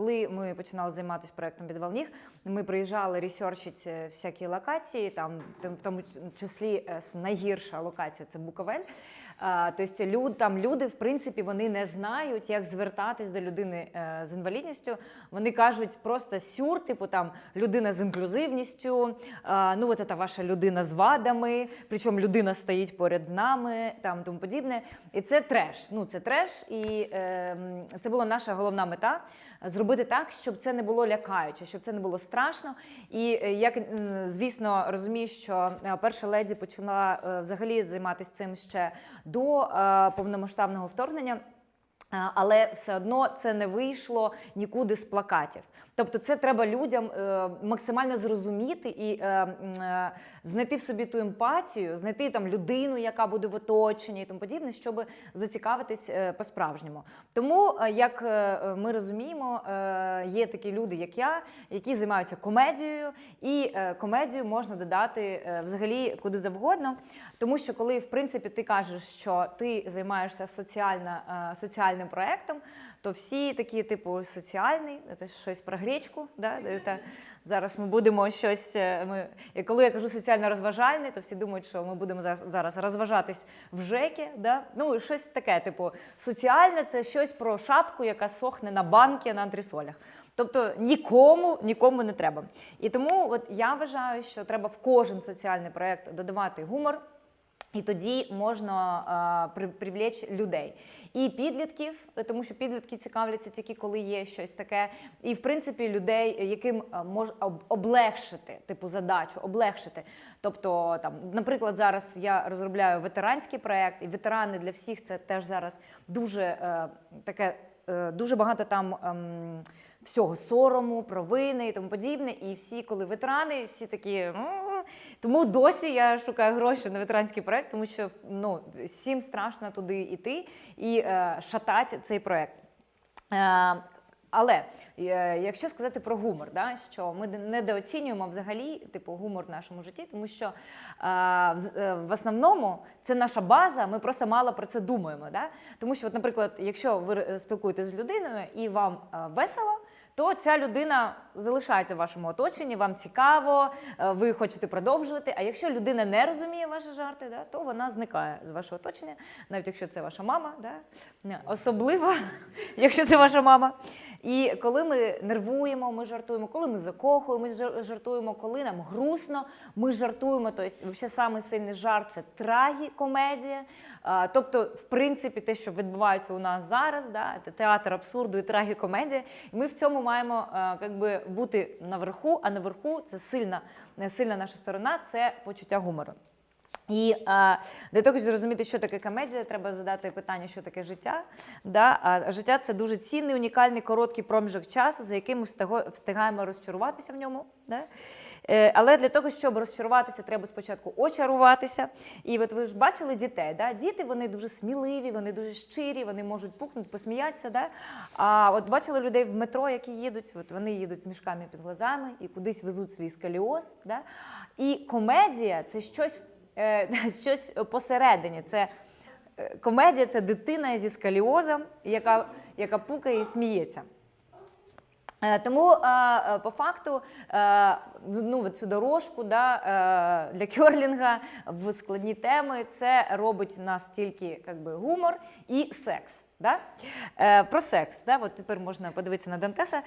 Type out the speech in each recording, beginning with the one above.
коли ми починали займатися проектом «Підвалніг», ми приїжджали ресерчити всякі локації, там в тому числі е, найгірша локація це Буковель. Тобто люд, там люди, в принципі, вони не знають, як звертатись до людини е, з інвалідністю. Вони кажуть просто сюр, типу там людина з інклюзивністю, ну от це ваша людина з вадами, причому людина стоїть поряд з нами, там тому подібне. І це треш. Ну це треш, і е, це була наша головна мета зробити так, щоб це не було лякаюче, щоб це не було страшно. І е, як звісно розумію, що е, перша леді почала е, взагалі займатися цим ще до повномасштабного вторгнення. Але все одно це не вийшло нікуди з плакатів. Тобто, це треба людям е, максимально зрозуміти і е, е, знайти в собі ту емпатію, знайти там людину, яка буде в оточенні і тому подібне, щоб зацікавитись по-справжньому. Тому, як ми розуміємо, є такі люди, як я, які займаються комедією, і комедію можна додати взагалі куди завгодно. Тому що коли в принципі ти кажеш, що ти займаєшся соціально, е, соціальним проектом, то всі такі, типу, соціальний, це щось про гречку. Да? Це, зараз ми будемо щось. е, Ми, і коли я кажу соціально розважальний, то всі думають, що ми будемо зараз, розважатись в ЖЕКі. Да? Ну, щось таке, типу, соціальне це щось про шапку, яка сохне на банки на антресолях. Тобто нікому нікому не треба. І тому от я вважаю, що треба в кожен соціальний проект додавати гумор. І тоді можна а, привлечь людей і підлітків, е, тому що підлітки цікавляться тільки коли є щось таке, і в принципі людей, яким мож об- облегшити типу задачу, облегшити. Тобто, там, наприклад, зараз я розробляю ветеранський проект, і ветерани для всіх це теж зараз дуже е, таке, е, дуже багато там. ем, Всього сорому, провини і тому подібне. І всі, коли ветерани, всі такі. Тому досі я шукаю гроші на ветеранський проект, тому що ну, всім страшно туди йти і е, шатати цей проект. Е, але е, якщо сказати про гумор, да, що ми недооцінюємо взагалі типу гумор в нашому житті, тому що е, в, е, основному це наша база, ми просто мало про це думаємо. Да? Тому що, от, наприклад, якщо ви е, спілкуєтесь з людиною і вам е, весело. То ця людина залишається в вашому оточенні, вам цікаво, е, ви хочете продовжувати. А якщо людина не розуміє ваші жарти, да, то вона зникає з вашого оточення, навіть якщо це ваша мама, да, особливо, якщо це ваша мама. І коли ми нервуємо, ми жартуємо, коли ми закохуємо, ми жартуємо, коли нам грустно, ми жартуємо. Тобто, взагалі, сильний жарт це трагікомедія. Тобто, в принципі, те, що відбувається у нас зараз, да, це театр абсурду і трагікомедія. І ми в цьому маємо а, би, бути наверху, а наверху це сильна, сильна наша сторона, це почуття гумору. І а, для того, щоб зрозуміти, що таке комедія, треба задати питання, що таке життя. Да? А життя це дуже цінний, унікальний, короткий проміжок часу, за яким ми встигаємо розчаруватися в ньому. Да? Е, але для того, щоб розчаруватися, треба спочатку очаруватися. І от ви ж бачили дітей. Да? Діти вони дуже сміливі, вони дуже щирі, вони можуть пукнути, посміятися. Да? А от бачили людей в метро, які їдуть, от вони їдуть з мішками під глазами і кудись везуть свій скаліоз. Да? І комедія це щось е, щось посередині. Це е, комедія це дитина зі скаліозом, яка, яка пукає і сміється. Е, Тому е, е, по факту ну, цю дорожку да, для керлінга в складні теми це робить нас тільки би, гумор і секс. Да? Про секс. Да? От тепер можна подивитися на Дантеса.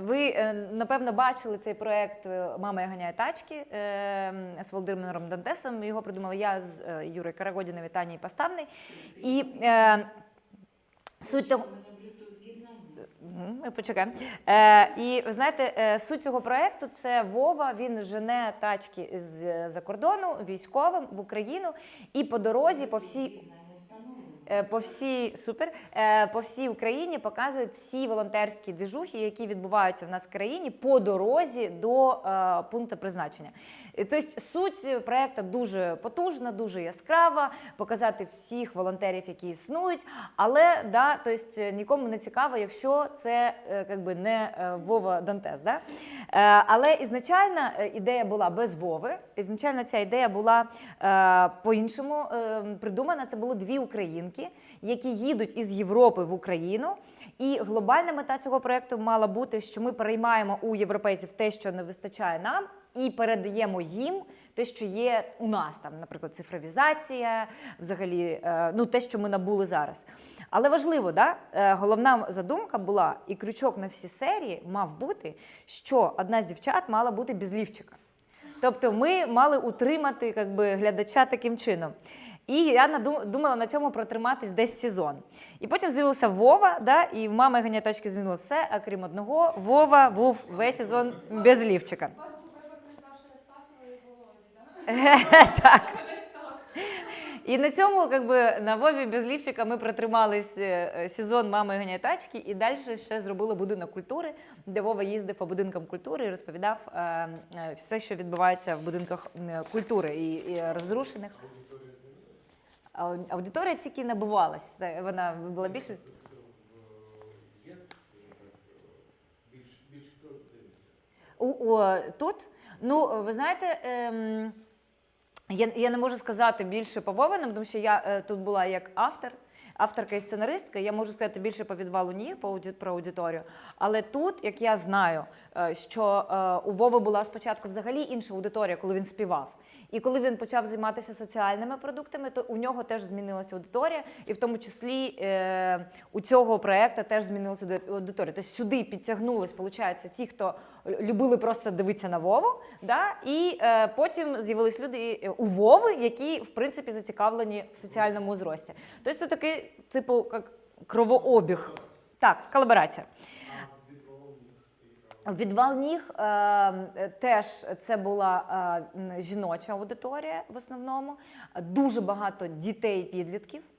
Ви напевно бачили цей проект Мама я ганяє тачки з Володимиром Дантесом. Його придумала я з Юрою Карагодіною і Танією Поставний. І суть того. Ми почекаємо. Е, і ви знаєте, е, суть цього проекту це Вова. Він жене тачки з-за кордону військовим в Україну і по дорозі по всій. Е, По всій супер е, по всій Україні показують всі волонтерські двіжухи, які відбуваються в нас в країні по дорозі до е, пункту призначення. Тобто суть проекту дуже потужна, дуже яскрава, показати всіх волонтерів, які існують. Але да, тобто, нікому не цікаво, якщо це е, как би, не Вова Дантес. Да? Але ізначальна е, ідея була без Вови. Ізначально ця ідея була по-іншому е, придумана. Це були дві українки, які їдуть із Європи в Україну. І глобальна мета цього проекту мала бути, що ми переймаємо у європейців те, що не вистачає нам, і передаємо їм те, що є у нас, там, наприклад, цифровізація, взагалі, е, ну те, що ми набули зараз. Але важливо, да? е, головна задумка була, і крючок на всі серії мав бути, що одна з дівчат мала бути без лівчика. Тобто ми мали утримати как би, глядача таким чином. І я думала на цьому протриматись десь сезон. І потім з'явився Вова, да, і в мами ганяточки змінило все, а крім одного, Вова був весь сезон без лівчика. Так. І на цьому, как би, на Вові без лівчика ми протримались е, е, сезон мами ганяє тачки, і далі ще зробили будинок культури, де Вова їздив по будинкам культури і розповідав е, все, що відбувається в будинках культури і розрушених. Аудиторія тільки набувалася. Вона була більше. У, у, тут, ну, ви знаєте, ем, я, я не можу сказати більше по Вовинам, тому що я е, тут була як автор, авторка і сценаристка. Я можу сказати більше по відвалу ауді, про аудиторію. Але тут, як я знаю, е, що е, у Вови була спочатку взагалі інша аудиторія, коли він співав. І коли він почав займатися соціальними продуктами, то у нього теж змінилася аудиторія, і в тому числі е, у цього проекту теж змінилася ауди- аудиторія. Тобто сюди підтягнулись, виходить, ті, хто любили просто дивитися на Вову, да? і е, потім з'явились люди е, у Вови, які в принципі зацікавлені в соціальному зрості. Тобто це такий, типу, як кровообіг. Так, колаборація. Відвал ніг е, теж це була е, жіноча аудиторія в основному. Дуже багато дітей підлітків. Е,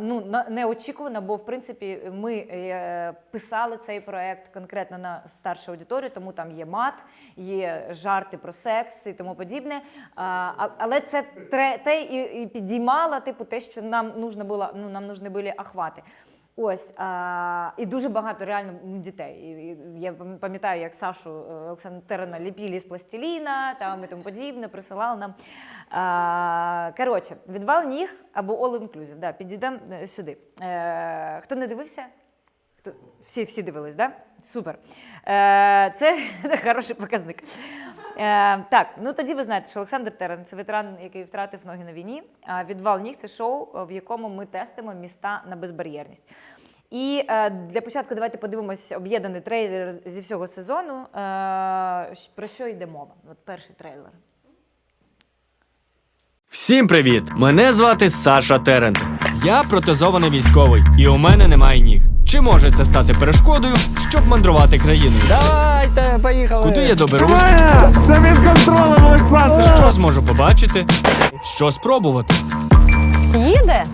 ну, на- неочікувано, бо в принципі ми е, писали цей проект конкретно на старшу аудиторію, тому там є мат, є жарти про секс і тому подібне. А- але це те і, підіймало, типу, те, що нам нужно було, ну, нам нужні були охвати. Ось а, і дуже багато реально дітей. І, я пам'ятаю, як Сашу е, Олександра Терена ліпілі з пластиліна там і тому подібне, присилали нам. А, коротше, відвал ніг або all inclusive. Да, підійдемо е, сюди. Е, хто не дивився? Хто? Всі, всі дивились, да? Супер. Е, це хороший показник. Е, так, ну тоді ви знаєте, що Олександр Терен це ветеран, який втратив ноги на війні. Відвал ніг це шоу, в якому ми тестимо міста на безбар'єрність. І е, для початку давайте подивимось об'єднаний трейлер зі всього сезону. Е, про що йде мова? От перший трейлер. Всім привіт! Мене звати Саша Терент. Я протезований військовий, і у мене немає ніг. Чи може це стати перешкодою, щоб мандрувати країною? Давайте, поїхали. Куди я доберусь? Це під контролем, Олександр. Що зможу побачити? Що спробувати? Їде?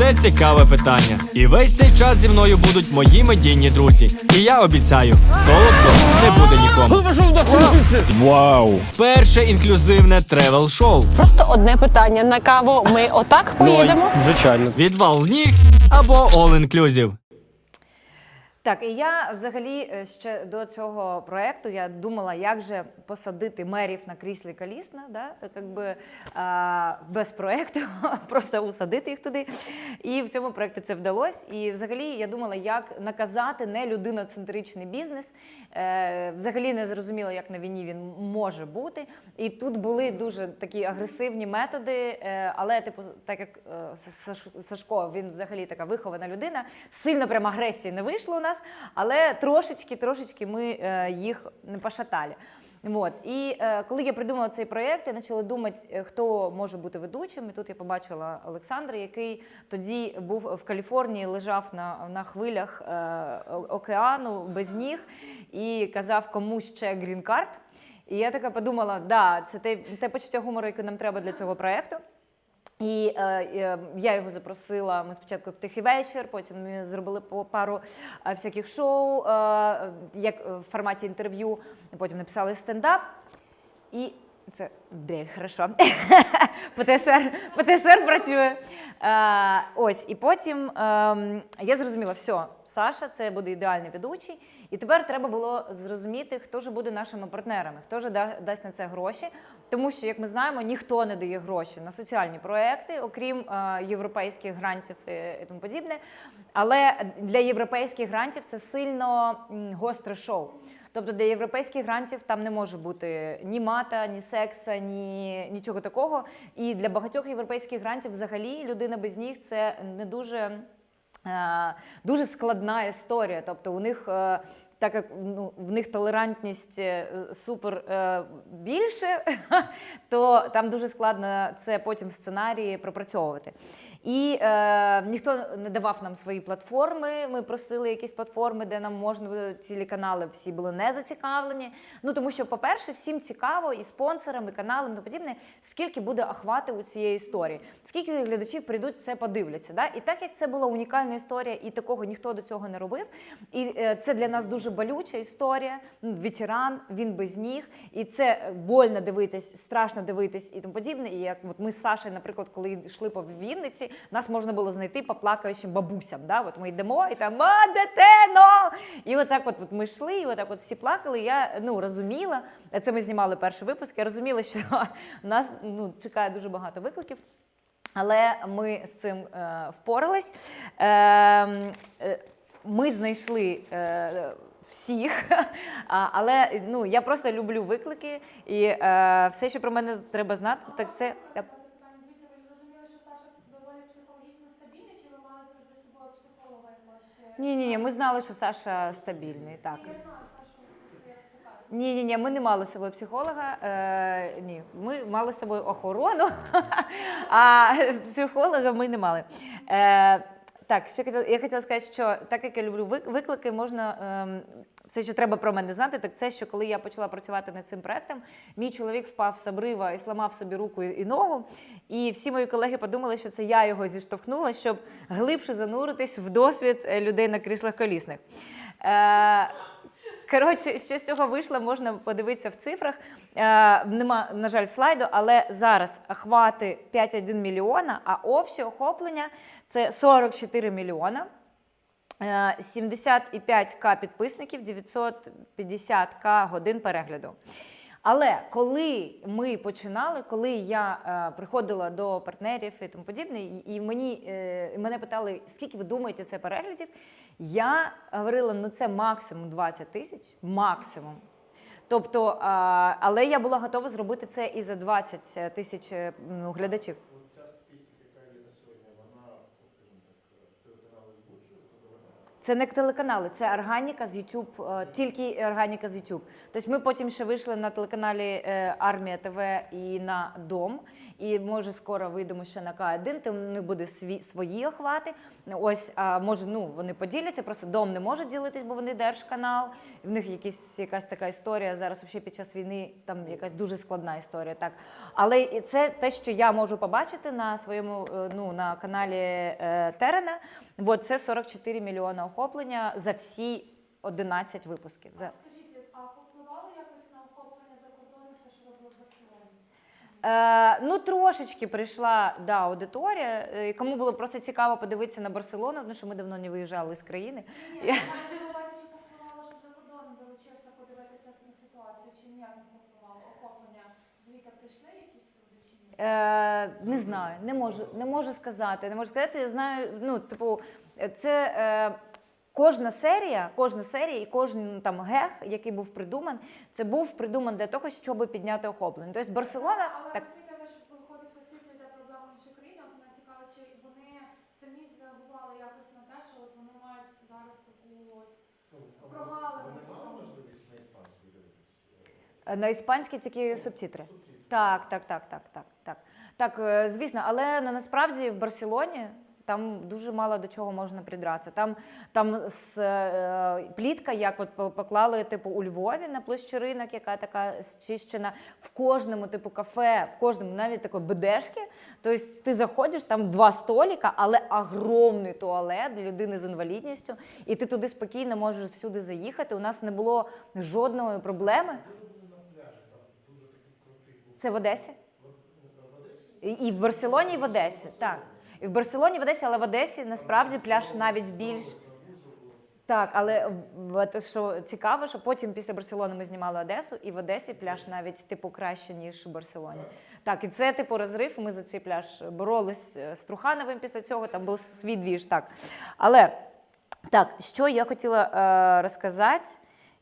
Оце цікаве питання. І весь цей час зі мною будуть мої медійні друзі. І я обіцяю, солодко не буде нікому. Вау. Перше інклюзивне тревел шоу. Просто одне питання. На каву ми отак поїдемо? звичайно. Відвал ніг або all inclusive. Так, і я взагалі е, ще до цього проекту я думала, як же посадити мерів на кріслі колісна, да? якби а, без проекту, просто усадити їх туди. І в цьому проєкті це вдалося. І взагалі я думала, як наказати не людиноцентричний бізнес. Е, взагалі не зрозуміла, як на війні він може бути. І тут були дуже такі агресивні методи, е, але, типу, так як е, Сашко, він взагалі така вихована людина, сильно прям агресії не вийшло у нас, але трошечки, трошечки ми е, їх не пошатали. От. І е, коли я придумала цей проєкт, я почала думати, е, хто може бути ведучим. І тут я побачила Олександра, який тоді був в Каліфорнії, лежав на, на хвилях океану без ніг і казав комусь ще грін-карт. І я така подумала, да, це те, те почуття гумору, яке нам треба для цього проєкту. І е, е, я його запросила. Ми спочатку в тихий вечір, потім ми зробили по пару е, всяких шоу, е, як е, в форматі інтерв'ю. Потім написали стендап. І Це дрель, хорошо. ПТСР, ПТСР працює. Е, ось, і потім ем, я зрозуміла, все, Саша, це буде ідеальний ведучий. І тепер треба було зрозуміти, хто ж буде нашими партнерами, хто ж да- дасть на це гроші. Тому що, як ми знаємо, ніхто не дає гроші на соціальні проекти, окрім е, європейських грантів і, тому подібне. Але для європейських грантів це сильно гостре шоу. Тобто для європейських грантів там не може бути ні мата, ні секса, ні нічого такого. І для багатьох європейських грантів взагалі людина без ніг це не дуже, дуже складна історія. Тобто у них. е, так як ну, в них толерантність е, супер е, більше, то там дуже складно це потім в сценарії пропрацьовувати. І е, ніхто не давав нам свої платформи. Ми просили якісь платформи, де нам можна було телеканали всі були не зацікавлені. Ну тому що, по-перше, всім цікаво і спонсорам, і каналам, і подібне, скільки буде охвати у цієї історії, скільки глядачів прийдуть це подивляться. Да? І так як це була унікальна історія, і такого ніхто до цього не робив. І е, це для нас дуже болюча історія. Ну, ветеран, він без ніг, і це больно дивитись, страшно дивитись і тому подібне. І як от ми з Сашею, наприклад, коли йшли по Вінниці, нас можна було знайти по плакаючим бабусям. Да? От ми йдемо і там а, дитино! І отак, от, от ми йшли, і отак от всі плакали. Я ну розуміла. Це ми знімали перший випуск. Я розуміла, що нас ну чекає дуже багато викликів. Але ми з цим е, впорались. Е, е, ми знайшли. Е, всіх, але ну я просто люблю виклики, і е, все, що про мене треба знати, так це Дивіться, ви ж розуміли, що Саша доволі психологічно стабільний, чи ви мали завжди з собою психолога якогось ще? Ні, ні, ні. Ми знали, що Саша стабільний. Так ні, ні, ні. Ми не мали з собою психолога. Е, ні, ми мали з собою охорону, а психолога ми не мали. Е, так, ще хотіла, я хотіла сказати, що так як я люблю вик- виклики, можна ем, все, що треба про мене знати, так це, що коли я почала працювати над цим проектом, мій чоловік впав з обрива і сламав собі руку і і ногу. І всі мої колеги подумали, що це я його зіштовхнула, щоб глибше зануритись в досвід е, людей на кріслах колісних. Е, Коротше, що з цього вийшло, можна подивитися в цифрах. Е, нема, на жаль, слайду, але зараз охвати 5,1 мільйона, а обсяг охоплення це 44 мільйона. Е, 75к підписників, 950к годин перегляду. Але коли ми починали, коли я е, приходила до партнерів і тому подібне, і, мені е, мене питали, скільки ви думаєте це переглядів, я говорила, ну це максимум 20 тисяч, максимум. Тобто, а, але я була готова зробити це і за 20 тисяч е, ну, глядачів. Це не телеканали, це органіка з YouTube, е, тільки органіка з YouTube. Тобто ми потім ще вийшли на телеканалі е, Армія ТВ і на Дом. І може скоро вийдемо ще на К1, там у них буде сві, свої охвати. Ось, а може, ну вони поділяться, просто дом не може ділитись, бо вони держканал. В них якісь, якась така історія зараз взагалі під час війни, там якась дуже складна історія. Так. Але це те, що я можу побачити на своєму е, ну, на каналі е, Терена. От це 44 мільйони охоплення за всі 11 випусків. За... Скажіть, а повпливало якось на охоплення закордонних, та Е, ну, трошечки прийшла да, аудиторія, е, кому було просто цікаво подивитися на Барселону, тому що ми давно не виїжджали з країни. Ні, я маю на увазі, чи повпливало, щоб за кордоном залучився подивитися на ситуацію, чи ніяк не повпливало охоплення? Звідти прийшли якісь люди чи ні? Е, не знаю, не можу, не можу сказати. Не можу сказати. Я знаю, ну, типу, це е, кожна серія, кожна серія і кожен там гех, який був придуман, це був придуман для того, щоб підняти охоплення. Тобто Барселона Але так. ви ж виходить, проблему інших країн, от мене чи вони самі зреагували якось на те, що от вони мають зараз таку от прогалину. Е, На іспанській тільки субтитри. Так, так, так, так, так, так. Так, е, звісно, але на- насправді в Барселоні там дуже мало до чого можна придратися. Там, там з, е, плітка, як от поклали типу у Львові на площі ринок, яка така зчищена в кожному типу кафе, в кожному навіть такої бедешки. Тобто ти заходиш, там два століка, але огромний туалет для людини з інвалідністю, і ти туди спокійно можеш всюди заїхати. У нас не було жодної проблеми. Це в Одесі? І- в Барселоні, і в Одесі. Так. І в Барселоні, і в Одесі, але в Одесі насправді пляж навіть більш. Так, але що цікаво, що потім після Барселони ми знімали Одесу, і в Одесі пляж навіть типу краще, ніж у Барселоні. Так, і це типу розрив. Ми за цей пляж боролись е, з Трухановим після цього. Там був свій двіж. Так. Але так, що я хотіла е, розказати?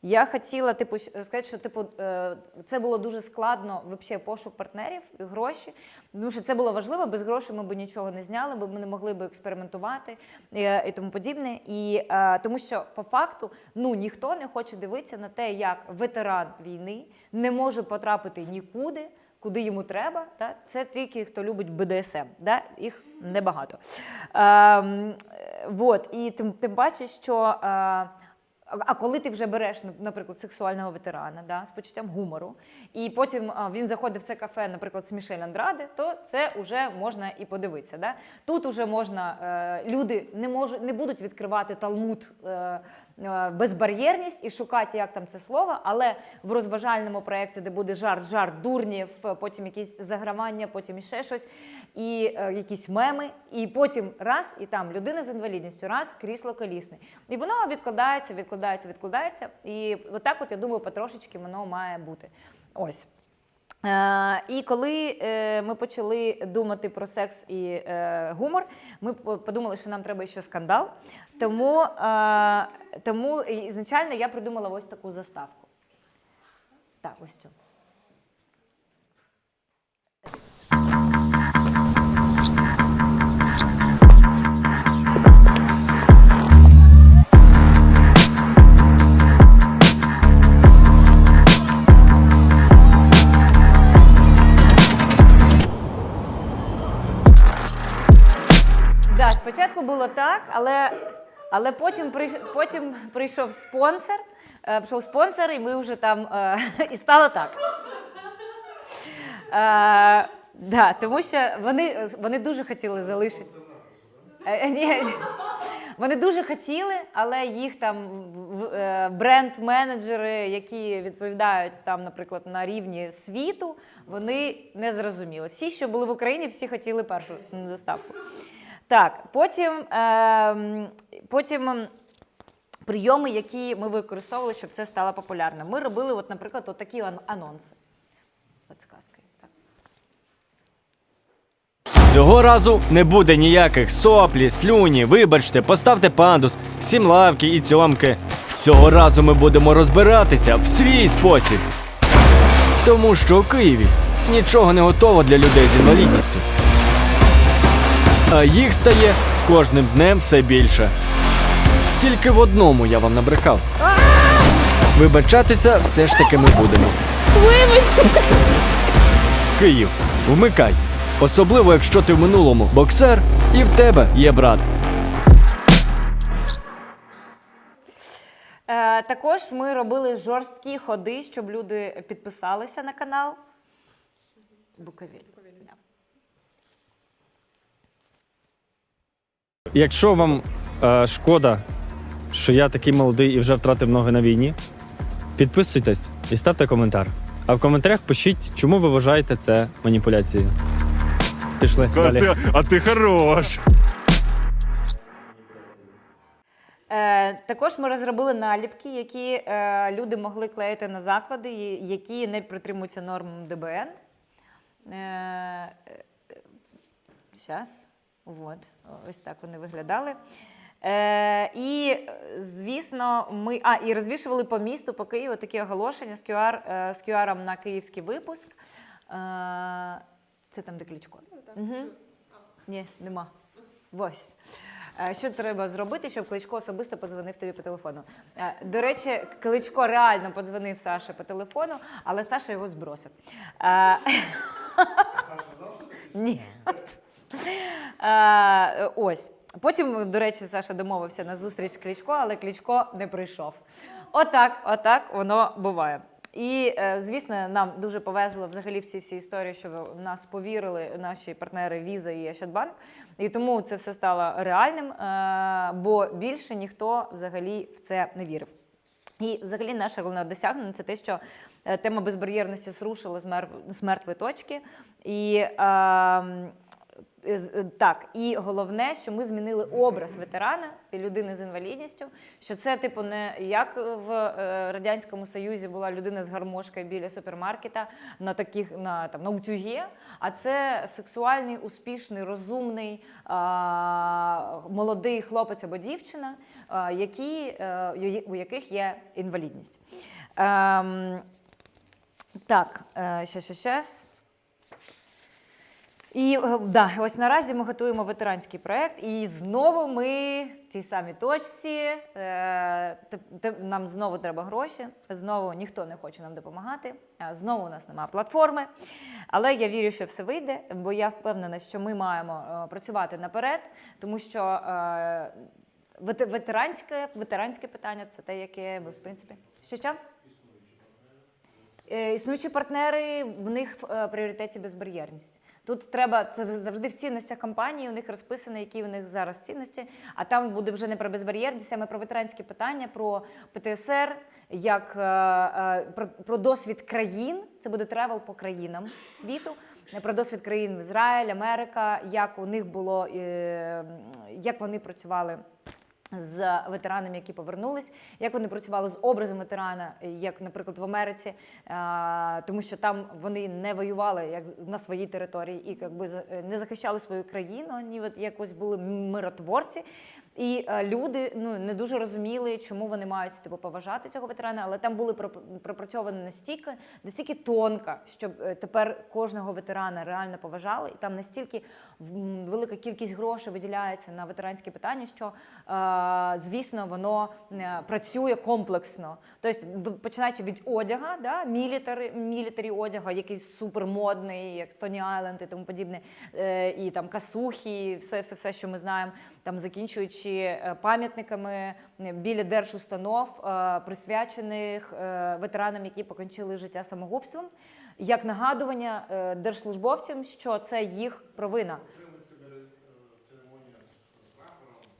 Я хотіла типу сказати, що типу е, це було дуже складно взагалі пошук партнерів і гроші. Тому що це було важливо. Без грошей ми б нічого не зняли, бо ми не могли б експериментувати і, і тому подібне. І е, тому що по факту ну ніхто не хоче дивитися на те, як ветеран війни не може потрапити нікуди. Куди йому треба, та? це тільки хто любить БДСМ, да? їх небагато. Ем, е, вот. І тим, тим паче, що е, а коли ти вже береш, наприклад, сексуального ветерана да, з почуттям гумору, і потім він заходить в це кафе, наприклад, з Мішель Андраде, то це вже можна і подивитися. Да? Тут уже можна, е, люди не можуть, не будуть відкривати талмуд е, безбар'єрність і шукати, як там це слово, але в розважальному проєкті, де буде жарт, жарт дурнів, е, потім якісь загравання, потім іще щось, і е, якісь меми, і потім раз, і там людина з інвалідністю, раз крісло колісне. І воно відкладається, відкладається, відкладається. І отак, от я думаю, потрошечки воно має бути. Ось. Е, і коли е, ми почали думати про секс і е, гумор, ми подумали, що нам треба ще скандал. Тому, тому ізначально я придумала ось таку заставку. Так, ось цю. Спочатку було так, але, але потім, прийш- потім прийшов спонсор, е, прийшов спонсор, і ми вже там е, і стало так. Е, да, тому що вони, вони дуже хотіли залишити. Ні, вони дуже хотіли, але їх там бренд-менеджери, які відповідають там, наприклад, на рівні світу, вони не зрозуміли. Всі, що були в Україні, всі хотіли першу заставку. Так, потім, ем, потім прийоми, які ми використовували, щоб це стало популярним. Ми робили, от, наприклад, от такі ан- анонси. Подсказкою. Так. Цього разу не буде ніяких соплі, слюні. Вибачте, поставте пандус, всім лавки і цьомки. Цього разу ми будемо розбиратися в свій спосіб. Тому що у Києві нічого не готово для людей з інвалідністю. А їх стає з кожним днем все більше. Тільки в одному я вам набрехав. Вибачатися все ж таки ми будемо. Вибачте. Київ, вмикай. Особливо, якщо ти в минулому боксер і в тебе є брат. Е, також ми робили жорсткі ходи, щоб люди підписалися на канал. Буковіль. Да. Якщо вам е, шкода, що я такий молодий і вже втратив ноги на війні, підписуйтесь і ставте коментар. А в коментарях пишіть, чому ви вважаєте це маніпуляцією. Пішли А далі. ти, а ти хорош. Е, також ми розробили наліпки, які е, люди могли клеїти на заклади, які не притримуються норм ДБН. Е, Зараз, от, ось так вони виглядали. Е, і, звісно, ми а, і розвішували по місту, по Києву такі оголошення з QR, е, з QR на київський випуск. Е, це там, де ключко. Угу. Ні, нема. Ось. Е, Що треба зробити, щоб Кличко особисто подзвонив тобі по телефону? Е, До речі, Кличко реально подзвонив Саше по телефону, але Саша його збросив. Е, Ні. Е, Ось. Потім, до речі, Саша домовився на зустріч з Кличко, але Кличко не прийшов. Отак, отак воно буває. І, е, звісно, нам дуже повезло взагалі в ці всі історії, що в нас повірили наші партнери Visa і Ощадбанк. І тому це все стало реальним, е, бо більше ніхто взагалі в це не вірив. І взагалі наше головне досягнення це те, що Е, Тема безбар'єрності зрушила з мер- мертвої точки. І ем, так, і головне, що ми змінили образ ветерана і людини з інвалідністю. Що це, типу, не як в е, радянському союзі була людина з гармошкою біля супермаркета на таких на там на утюгі, а це сексуальний, успішний, розумний а, молодий хлопець або дівчина, а, які, е, ю- у яких є інвалідність. Ем, так, е, ще, ще, ще. І е, да, ось наразі ми готуємо ветеранський проект, і знову ми в тій самій точці. Е, нам знову треба гроші. Знову ніхто не хоче нам допомагати. Знову у нас немає платформи. Але я вірю, що все вийде, бо я впевнена, що ми маємо е, працювати наперед, тому що е, ветеранське, ветеранське питання це те, яке ми в принципі. Що що? Е, Існуючі партнери, в них в пріоритеті безбар'єрність. Тут треба це завжди в цінностях компанії. У них розписано, які у них зараз цінності. А там буде вже не про безбар'єрність, а про ветеранські питання, про ПТСР, як е, е, про, про досвід країн. Це буде тревел по країнам світу. Про досвід країн Ізраїль, Америка, як у них було, як вони працювали з ветеранами, які повернулись, як вони працювали з образом ветерана, як, наприклад, в Америці, е, тому що там вони не воювали як на своїй території і якби не захищали свою країну, ні якось були миротворці. І е, люди ну не дуже розуміли, чому вони мають типу поважати цього ветерана, але там були пропрацьовані настільки, настільки тонко, щоб е, тепер кожного ветерана реально поважали, і там настільки велика кількість грошей виділяється на ветеранські питання, що е, звісно воно працює комплексно. Тобто, починаючи від одяга, да, мілітарі, мілітарі одяга, якийсь супермодний, як Тоні Айленд і тому подібне, і там касухи, все, все, все, що ми знаємо, там закінчуючи е, пам'ятниками е, біля держустанов, е, присвячених ветеранам, які покінчили життя самогубством, як нагадування держслужбовцям, що це їх провина.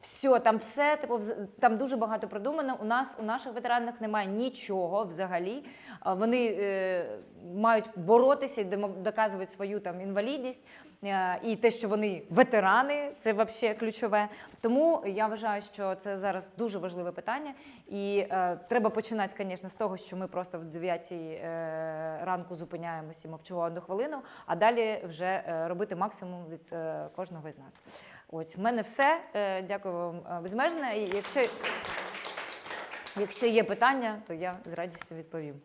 Все, там все, типу, там дуже багато продумано. У нас у наших ветеранах немає нічого взагалі. Вони е, мають боротися і доказувати свою там інвалідність. Е, і те, що вони ветерани, це взагалі ключове. Тому я вважаю, що це зараз дуже важливе питання. І е, треба починати, звісно, з того, що ми просто в 9 е, ранку зупиняємося і мовчимо одну хвилину, а далі вже е, робити максимум від е, кожного з нас. Ось в мене все. Е, Дякую вам е, безмежно. І якщо, якщо є питання, то я з радістю відповім.